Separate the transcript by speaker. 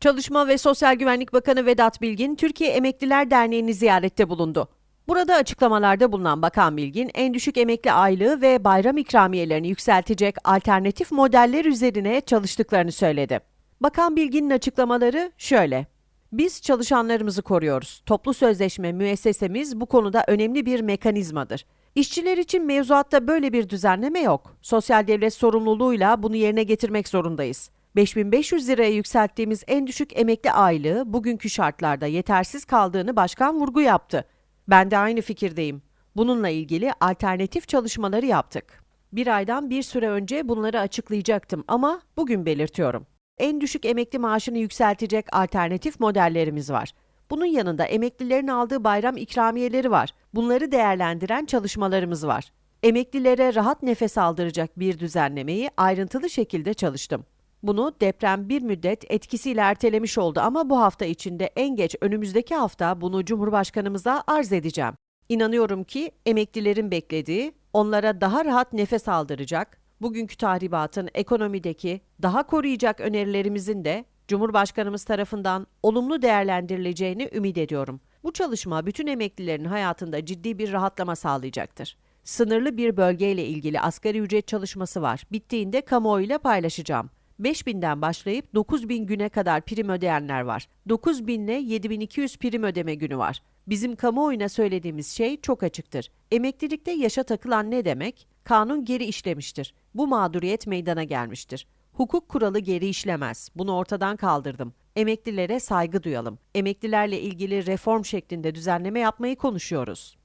Speaker 1: Çalışma ve Sosyal Güvenlik Bakanı Vedat Bilgin, Türkiye Emekliler Derneği'ni ziyarette bulundu. Burada açıklamalarda bulunan Bakan Bilgin, en düşük emekli aylığı ve bayram ikramiyelerini yükseltecek alternatif modeller üzerine çalıştıklarını söyledi. Bakan Bilgin'in açıklamaları şöyle. Biz çalışanlarımızı koruyoruz. Toplu sözleşme müessesemiz bu konuda önemli bir mekanizmadır. İşçiler için mevzuatta böyle bir düzenleme yok. Sosyal devlet sorumluluğuyla bunu yerine getirmek zorundayız. 5500 liraya yükselttiğimiz en düşük emekli aylığı bugünkü şartlarda yetersiz kaldığını başkan vurgu yaptı. Ben de aynı fikirdeyim. Bununla ilgili alternatif çalışmaları yaptık. Bir aydan bir süre önce bunları açıklayacaktım ama bugün belirtiyorum. En düşük emekli maaşını yükseltecek alternatif modellerimiz var. Bunun yanında emeklilerin aldığı bayram ikramiyeleri var. Bunları değerlendiren çalışmalarımız var. Emeklilere rahat nefes aldıracak bir düzenlemeyi ayrıntılı şekilde çalıştım. Bunu deprem bir müddet etkisiyle ertelemiş oldu ama bu hafta içinde en geç önümüzdeki hafta bunu Cumhurbaşkanımıza arz edeceğim. İnanıyorum ki emeklilerin beklediği, onlara daha rahat nefes aldıracak, bugünkü tahribatın ekonomideki daha koruyacak önerilerimizin de Cumhurbaşkanımız tarafından olumlu değerlendirileceğini ümit ediyorum. Bu çalışma bütün emeklilerin hayatında ciddi bir rahatlama sağlayacaktır. Sınırlı bir bölgeyle ilgili asgari ücret çalışması var. Bittiğinde kamuoyuyla paylaşacağım. 5000'den başlayıp 9000 güne kadar prim ödeyenler var. 9000 ile 7200 prim ödeme günü var. Bizim kamuoyuna söylediğimiz şey çok açıktır. Emeklilikte yaşa takılan ne demek? Kanun geri işlemiştir. Bu mağduriyet meydana gelmiştir. Hukuk kuralı geri işlemez. Bunu ortadan kaldırdım. Emeklilere saygı duyalım. Emeklilerle ilgili reform şeklinde düzenleme yapmayı konuşuyoruz.